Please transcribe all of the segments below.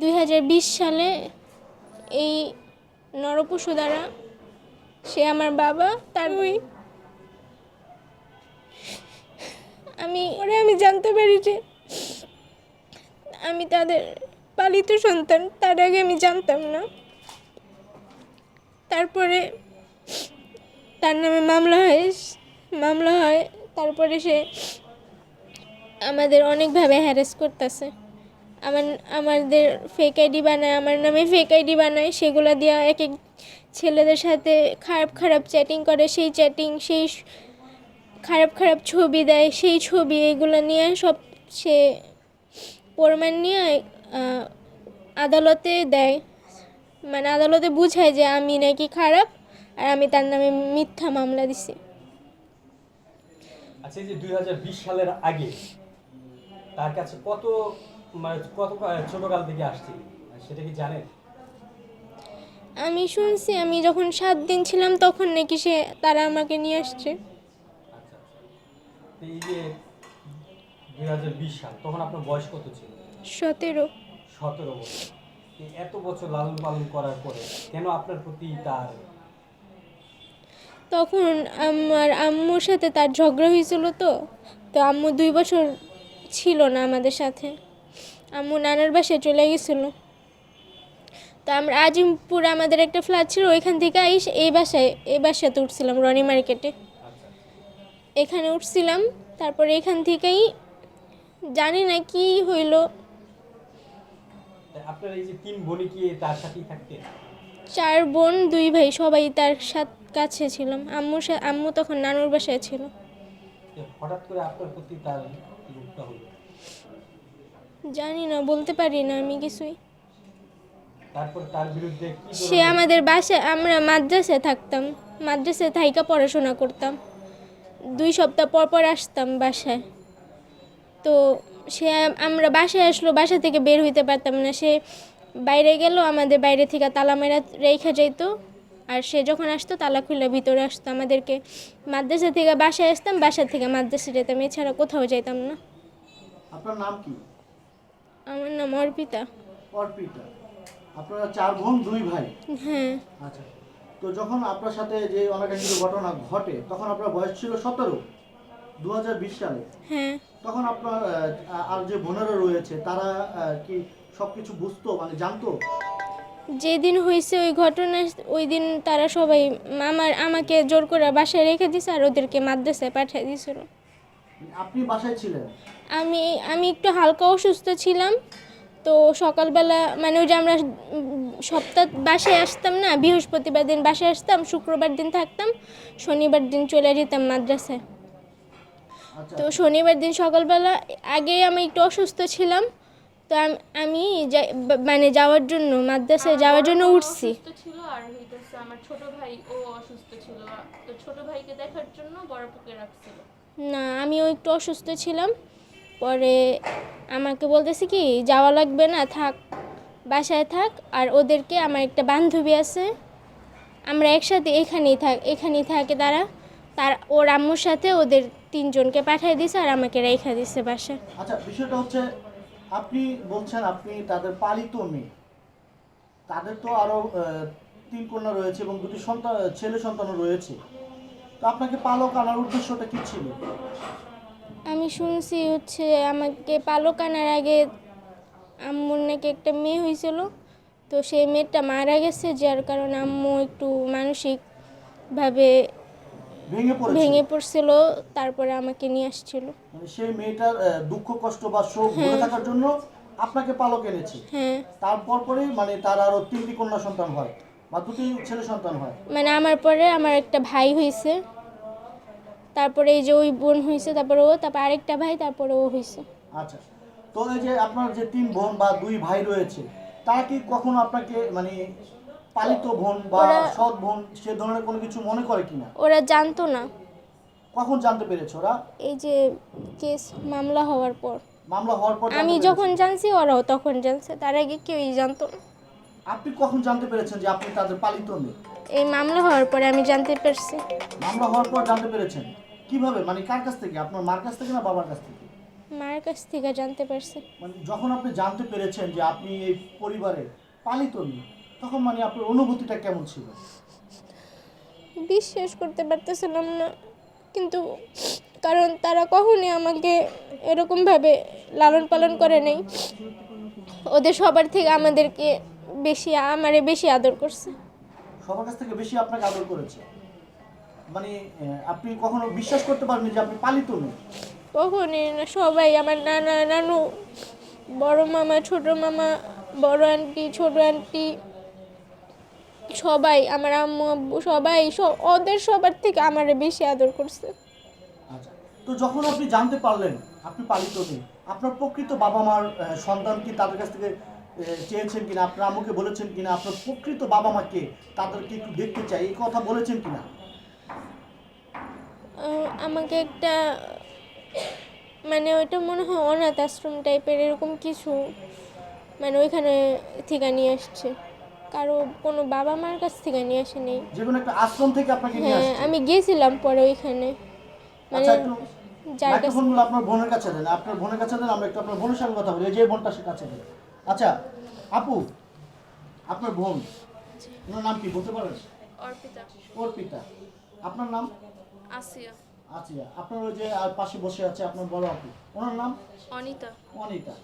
দুই হাজার বিশ সালে এই নরপশু দ্বারা সে আমার বাবা তার ওই আমি পরে আমি জানতে পারি যে আমি তাদের পালিত সন্তান তার আগে আমি জানতাম না। তারপরে তার নামে মামলা হয় মামলা হয় তারপরে সে আমাদের অনেকভাবে হ্যারেস করতেছে। আমার, আমাদের ফেক আইডি বানায়, আমার নামে ফেক আইডি বানায়, সেগুলো দিয়ে এক এক ছেলেদের সাথে খারাপ খারাপ চ্যাটিং করে, সেই চ্যাটিং সেই খারাপ খারাপ ছবি দেয়, সেই ছবি, এগুলো নিয়ে সব সে প্রমাণ নিয়ে আদালতে দেয়। মানে আদালতে বুঝায় যে আমি নাকি খারাপ, আর আমি তার নামে মিথ্যা মামলা দিছি। আচ্ছা যে দুই সালের আগে তার কাছে কত কত কা- ছোটকাল থেকে আসছে সেটা কি জানেন? আমি শুনছি আমি যখন সাত দিন ছিলাম তখন নাকি সে তারা আমাকে নিয়ে আসছে। আচ্ছা আচ্ছা। এই যে দুই সাল তখন আপনার বয়স কত ছিল? সতেরো। সতেরো বছর। এত বছর লালন পালন করার পরে কেন আপনার প্রতি তার তখন আমার আম্মুর সাথে তার ঝগড়া হয়েছিল তো তো আম্মু দুই বছর ছিল না আমাদের সাথে। আম্মু নানার বাসায় চলে গেছিল। তো আমরা আজিমপুর আমাদের একটা ফ্ল্যাট ছিল ওইখান থেকে আইস এই বাসায় এই বাসাতে উঠছিলাম রনি মার্কেটে এখানে উঠছিলাম তারপরে এখান থেকেই জানি না কি হইল। তা আপনার এই যে তিন বোনই কি তার সাথেই থাকতেন? চার বোন দুই ভাই সবাই তার সাথ কাছে ছিলাম। আম্মুর সা- আম্মু তখন নানুর বাসায় ছিল। হঠাৎ করে আপনার প্রতি তার রূপটা হলো? জানি না বলতে পারি না আমি কিছুই। তারপর তার বিরুদ্ধে সে আমাদের বাসায় আমরা মাদ্রাসায় থাকতাম। মাদ্রাসায় থাইকা পড়াশোনা করতাম। দুই সপ্তাহ পর পর আসতাম বাসায়। তো সে আমরা বাসায় আসলো বাসা থেকে বের হইতে পারতাম না। সে বাইরে গেল আমাদের বাইরে থেকে তালা মেরা রেখা যাইতো। আর সে যখন আসতো তালা খুলে ভিতরে আসতো আমাদেরকে। মাদ্রাসা থেকে বাসায় আসতাম বাসা থেকে মাদ্রাসা যেতাম এছাড়া কোথাও যেতাম না। আপনার নাম কি? আমার নাম অর্পিতা। অর্পিতা। আপনারা চার বোন দুই ভাই? হ্যাঁ। আচ্ছা। তো যখন আপনার সাথে যে অনাকাঙ্ক্ষিত ঘটনা ঘটে তখন আপনার বয়স ছিল সতেরো দু সালে। হ্যাঁ। তখন আপনার আর যে বোনেরা রয়েছে তারা কি সব কিছু বুঝতো মানে জানতো? যেদিন হয়েছে ওই ঘটনা ওই দিন তারা সবাই আমার আমাকে জোর করে বাসায় রেখে দিছে আর ওদেরকে মাদ্রাসায় পাঠিয়ে দিয়েছিল আপনি বাসায় ছিলেন? আমি আমি একটু হালকা অসুস্থ ছিলাম তো সকালবেলা মানে ওই যে আমরা সপ্তাহ বাসায় আসতাম না বৃহস্পতিবার দিন বাসায় আসতাম শুক্রবার দিন থাকতাম শনিবার দিন চলে যেতাম মাদ্রাসায়। আচ্ছা। তো শনিবার দিন সকালবেলা আগে আমি একটু অসুস্থ ছিলাম তো আমি যাই- মানে যাওয়ার জন্য মাদ্রাসায় যাওয়ার জন্য উঠছি। ছিল আর আমার ছোট ভাই ও অসুস্থ ছিল তো ছোট ভাইকে দেখার জন্য বড় রাখছিল। না, আমিও একটু অসুস্থ ছিলাম। পরে আমাকে বলতেছে কি, যাওয়া লাগবে না, থাক, বাসায় থাক। আর ওদেরকে, আমার একটা বান্ধবী আছে, আমরা একসাথে এখানেই থাক, এখানেই থাকে তারা। তার, ওর আম্মুর সাথে ওদের তিনজনকে পাঠিয়ে দিছে আর আমাকে রেখা দিছে বাসায়। আচ্ছা বিষয়টা হচ্ছে, আপনি বলছেন আপনি তাদের পালিত মেয়ে। তাদের তো আরও তিন কন্যা রয়েছে এবং দুটি সন্তান, ছেলে সন্তানও রয়েছে। তো আপনাকে পালক আনার উদ্দেশ্যটা কি ছিল? আমি শুনছি হচ্ছে আমাকে পালক আনার আগে আম্মুর নাকি একটা মেয়ে হয়েছিল তো সেই মেয়েটা মারা গেছে যার কারণে আম্মু একটু মানসিকভাবে ভেঙে ভেঙে পড়ছিল তারপরে আমাকে নিয়ে আসছিল। মানে সেই মেয়েটার আহ, দুঃখ কষ্ট বা শোক ভুলে থাকার জন্য আপনাকে পালক এনেছে। হ্যাঁ। তারপর পরেই মানে তার আরও তিনটি কন্যা সন্তান হয়। বা দুটি ছেলে সন্তান হয়। মানে আমার পরে আমার একটা ভাই হয়েছে তারপরে এই যে ওই বোন হয়েছে তারপরে ও তারপর আরেকটা ভাই তারপরে ও হয়েছে আচ্ছা তো এই যে আপনার যে তিন বোন বা দুই ভাই রয়েছে তারা কি কখনো আপনাকে মানে পালিত বোন বা ওরা- সৎ বোন সে ধরনের কোনো কিছু মনে করে কিনা? ওরা জানতো না। কখন জানতে পেরেছে ওরা? এই যে কেস মামলা হওয়ার পর। মামলা হওয়ার পর জানতে আমি পেরেছে? যখন জানছি ওরাও তখন জানছে তার আগে কেউই জানতো না। আপনি কখন জানতে পেরেছেন যে আপনি তাদের পালিত মেয়ে? এই মামলা হওয়ার পরে আমি জানতে পারছি। মামলা হওয়ার পর জানতে পেরেছেন? কীভাবে? মানে কার কাছ থেকে? আপনার মার কাছ থেকে না বাবার কাছ থেকে? মার কাছ থেকে জানতে পারছি। মানে যখন আপনি জানতে পেরেছেন যে আপনি এই পরিবারের পালিত মেয়ে তখন মানে আপনার অনুভূতিটা কেমন ছিল? বিশ্বাস করতে পারতেছিলাম না। কিন্তু কারণ তারা কখনই আমাকে এরকমভাবে লালন পালন করে নেই। ওদের সবার থেকে আমাদেরকে বেশি আমারে বেশি আদর করছে। সবার কাছ থেকে বেশি আপনাকে আদর করেছে। মানে আপনি কখনো বিশ্বাস করতে পারেননি যে আপনি পালিত মেয়ে কখনই না সবাই আমার নানা নানু বড় মামা ছোট মামা বড় আন্টি ছোট আন্টি সবাই আমার আম্মু আব্বু সবাই ওদের সবার থেকে আমারে বেশি আদর করছে। আচ্ছা তো যখন আপনি জানতে পারলেন আপনি পালিত মেয়ে আপনার প্রকৃত বাবা মার সন্তান কি তাদের কাছ থেকে চেয়েছেন কিনা আপনার আম্মুকে বলেছেন কিনা আপনার প্রকৃত বাবা মাকে তাদেরকে একটু দেখতে চাই এই কথা বলেছেন কিনা? আমাকে একটা মানে ওইটা মনে হয় অনাথ আশ্রম টাইপের এরকম কিছু মানে ওইখানে থেকে নিয়ে আসছে। কারও কোনো বাবা মার কাছ থেকে নিয়ে আসেনি। যে কোনো একটা আশ্রম থেকে আপনাকে নিয়ে হ্যাঁ আসছে? আমি গিয়েছিলাম পরে ওইখানে। মানে আচ্ছা যার কাছে আপনার বোনের কাছে দেন আপনার বোনের কাছে দেন আমরা একটু আপনার বোনের সঙ্গে কথা বলি যে বোনটা সে কাছে দেন আচ্ছা আপু আপনার বোন ওনার নাম কি বলতে পারেন? অর্পিতা। অর্পিতা। আপনার নাম? আসিয়া। আচ্ছা আপনার ওই যে আর পাশে বসে আছে আপনার বড় আপু। ওনার নাম? অনিতা। অনিতা।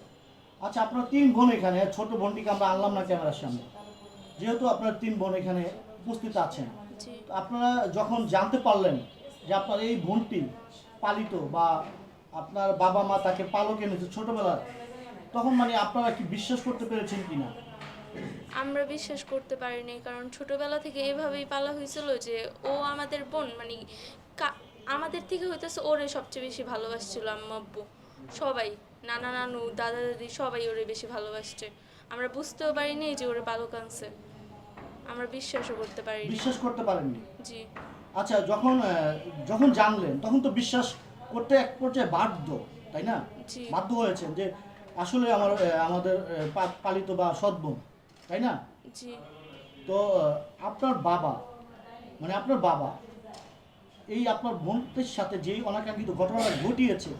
আচ্ছা আপনার তিন বোন এখানে ছোট বোনটিকে আমরা আনলাম না ক্যামেরার সামনে? যেহেতু আপনার তিন বোন এখানে উপস্থিত আছেন। আপনারা যখন জানতে পারলেন যে আপনার এই বোনটি পালিত বা আপনার বাবা মা তাকে পালক এনেছে ছোটবেলায় তখন মানে আপনারা কি বিশ্বাস করতে পেরেছেন কিনা? আমরা বিশ্বাস করতে পারিনি কারণ ছোটবেলা থেকে এভাবেই পালা হয়েছিল যে ও আমাদের বোন মানে আমাদের থেকে হইতেছে ওরে সবচেয়ে বেশি ভালোবাসছিল আম্মু আব্বু। সবাই নানা নানু দাদা দাদি সবাই ওরে বেশি ভালোবাসছে। আমরা বুঝতেও পারিনি যে ওরে বালক আনছে। আমরা বিশ্বাসও করতে পারিনি। বিশ্বাস করতে পারেননি? জি। আচ্ছা যখন যখন জানলেন তখন তো বিশ্বাস করতে এক পর্যায়ে বাধ্য তাই না? বাধ্য হয়েছেন যে আসলে আমার আমাদের পালিত বা সৎ বোন তাই না? জি। তো আপনার বাবা মানে আপনার বাবা এই আপনার বোনদের সাথে যেই অনাকাঙ্ক্ষিত ঘটনাটা ঘটিয়েছে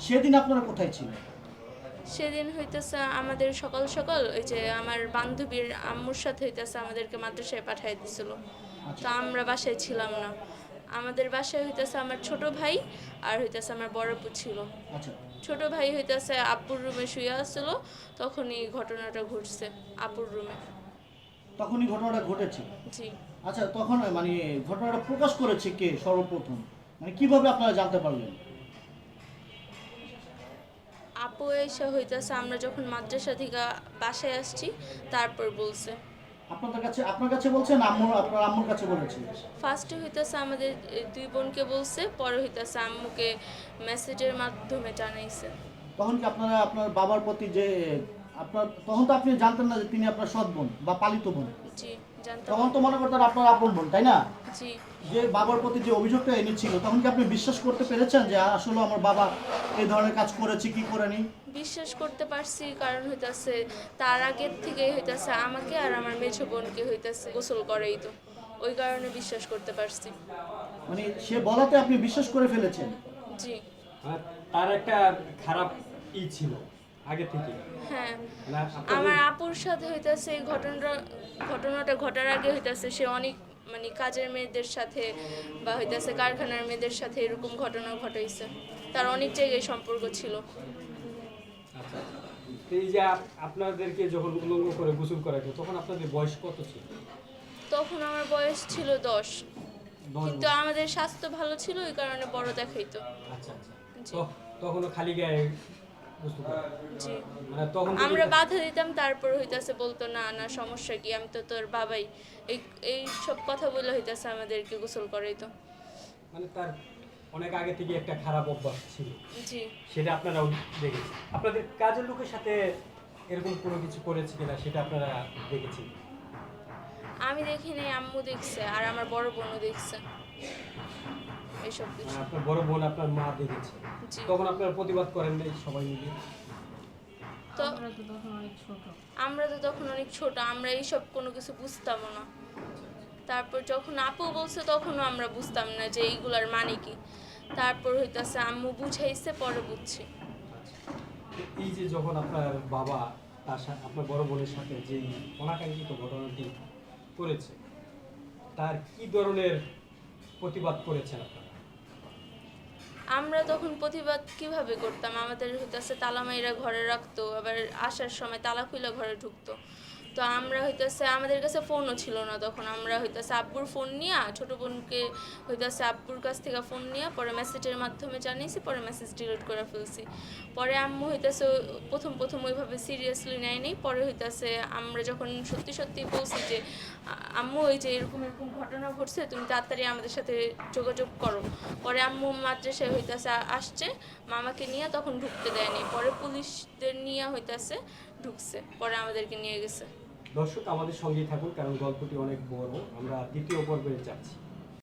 সেদিন আপনারা কোথায় ছিলেন? সেদিন হইতেছে আমাদের সকাল সকাল ওই যে আমার বান্ধবীর আম্মুর সাথে হইতেছে আমাদেরকে মাদ্রাসায় পাঠিয়ে দিছিল। তো আমরা বাসায় ছিলাম না। আমাদের বাসায় হইতেছে আমার ছোট ভাই আর হইতেছে আমার বড় ছিল। আচ্ছা। ছোট ভাই হইতেছে আপুর রুমে শুয়ে আসছিল তখনই ঘটনাটা ঘটছে আপুর রুমে। তখনই ঘটনাটা ঘটেছে? জি। আচ্ছা তখন মানে ঘটনাটা প্রকাশ করেছে কে সর্বপ্রথম? মানে কীভাবে আপনারা জানতে পারলেন? আপু এসে হইতেছে আমরা যখন মাদ্রাসা থেকে বাসায় আসছি তারপর বলছে। আপনাদের কাছে আপনার কাছে বলছেন আম্মু আপনার আম্মুর কাছে বলেছেন ফার্স্টে হইতেছে আমাদের দুই বোনকে বলছে পরে হইতেছে আম্মুকে মেসেজের মাধ্যমে জানাইছে। তখন কি আপনারা আপনার বাবার প্রতি যে আপনার তখন তো আপনি জানতেন না যে তিনি আপনার সৎ বোন বা পালিত বোন। জি জানতাম। তখন তো মনে করতেন আপনার আপন বোন তাই না? জি। যে বাবার প্রতি যে অভিযোগটা এনেছিল তখন কি আপনি বিশ্বাস করতে পেরেছেন যে আসলে আমার বাবা এই ধরনের কাজ করেছে কি করেনি? বিশ্বাস করতে পারছি কারণ হইতাছে তার আগের থেকে হইতাছে আমাকে আর আমার মেছো বোনকে হইতাছে গোসল করেই তো। ওই কারণে বিশ্বাস করতে পারছি। মানে সে বলাতে আপনি বিশ্বাস করে ফেলেছেন? জি। মানে তার একটা খারাপ ই ছিল আগে থেকে হ্যাঁ। মানে আমার আপুর সাথে হইতাছে এই ঘটনাটা ঘটনাটা ঘটার আগে হইতাছে সে অনেক মানে কাজের মেয়েদের সাথে বা হইতাছে কারখানার মেয়েদের সাথে এরকম ঘটনা ঘটাইছে। তার অনেক জায়গায় সম্পর্ক ছিল। এই যে আপনাদেরকে যখন উলঙ্গ করে গোসল করাইতো তখন আপনাদের বয়স কত ছিল? তখন আমার বয়স ছিল দশ। কিন্তু আমাদের স্বাস্থ্য ভালো ছিল ওই কারণে বড় দেখাইতো। আচ্ছা আচ্ছা। জি। তো তখনও খালি গায়ে মানে তখন আমরা বাধা দিতাম তারপর হইতাছে বলতো না না সমস্যা কি? আমি তো তোর বাবাই এই এই সব কথা বলে হইতাছে আমাদেরকে গোসল করাইতো। মানে তার অনেক আগে থেকে একটা খারাপ অভ্যাস ছিল। জি। সেটা আপনারাও দেখেছেন। আপনাদের কাজের লোকের সাথে এরকম কোনো কিছু করেছে কিনা সেটা আপনারা দেখেছেন? আমি দেখি নাই আম্মু দেখছে আর আমার বড় বোনও দেখছে। এইসব কিছু। মানে আপনার বড় বোন আপনার মা দেখেছে? তখন আপনারা প্রতিবাদ করেন নাই সবাই মিলে? তো আমরা তো তখন অনেক ছোট আমরা এইসব কোনো কিছু বুঝতামও না। তারপর যখন আপু বলছে তখনও আমরা বুঝতাম না যে এইগুলার মানে কি। তারপর হইতাছে আম্মু বুঝাইছে পরে বুঝছি। এই যে যখন আপনার বাবা তার সাথে আপনার বড় বোনের সাথে যেই অনাকাঙ্ক্ষিত ঘটনাটি করেছে তার কি ধরনের প্রতিবাদ করেছেন আপনারা? আমরা তখন প্রতিবাদ কীভাবে করতাম? আমাদের হইতেছে তালা মাইরা ঘরে রাখতো আবার আসার সময় তালা খুলে ঘরে ঢুকতো। তো আমরা হইতেছে, আমাদের কাছে ফোনও ছিল না তখন। আমরা হইতেছে আব্বুর ফোন নিয়ে, ছোট বোনকে হইতেছে আব্বুর কাছ থেকে ফোন নিয়ে, পরে মেসেজের মাধ্যমে জানিয়েছি, পরে মেসেজ ডিলিট করে ফেলছি। পরে আম্মু হইতেছে প্রথম প্রথম ওইভাবে সিরিয়াসলি নেয়নি পরে হইতেছে আমরা যখন সত্যি সত্যি বলছি যে আম্মু ওই যে এরকম এরকম ঘটনা ঘটছে, তুমি তাড়াতাড়ি আমাদের সাথে যোগাযোগ করো। পরে আম্মু মাদ্রাসায় হইতেছে আসছে, মামাকে নিয়ে তখন ঢুকতে দেয়নি পরে পুলিশদের নিয়ে হইতাছে, ঢুকছে, পরে আমাদেরকে নিয়ে গেছে। দর্শক আমাদের সঙ্গেই থাকুন কারণ গল্পটি অনেক বড়। আমরা দ্বিতীয় পর্বে যাচ্ছি।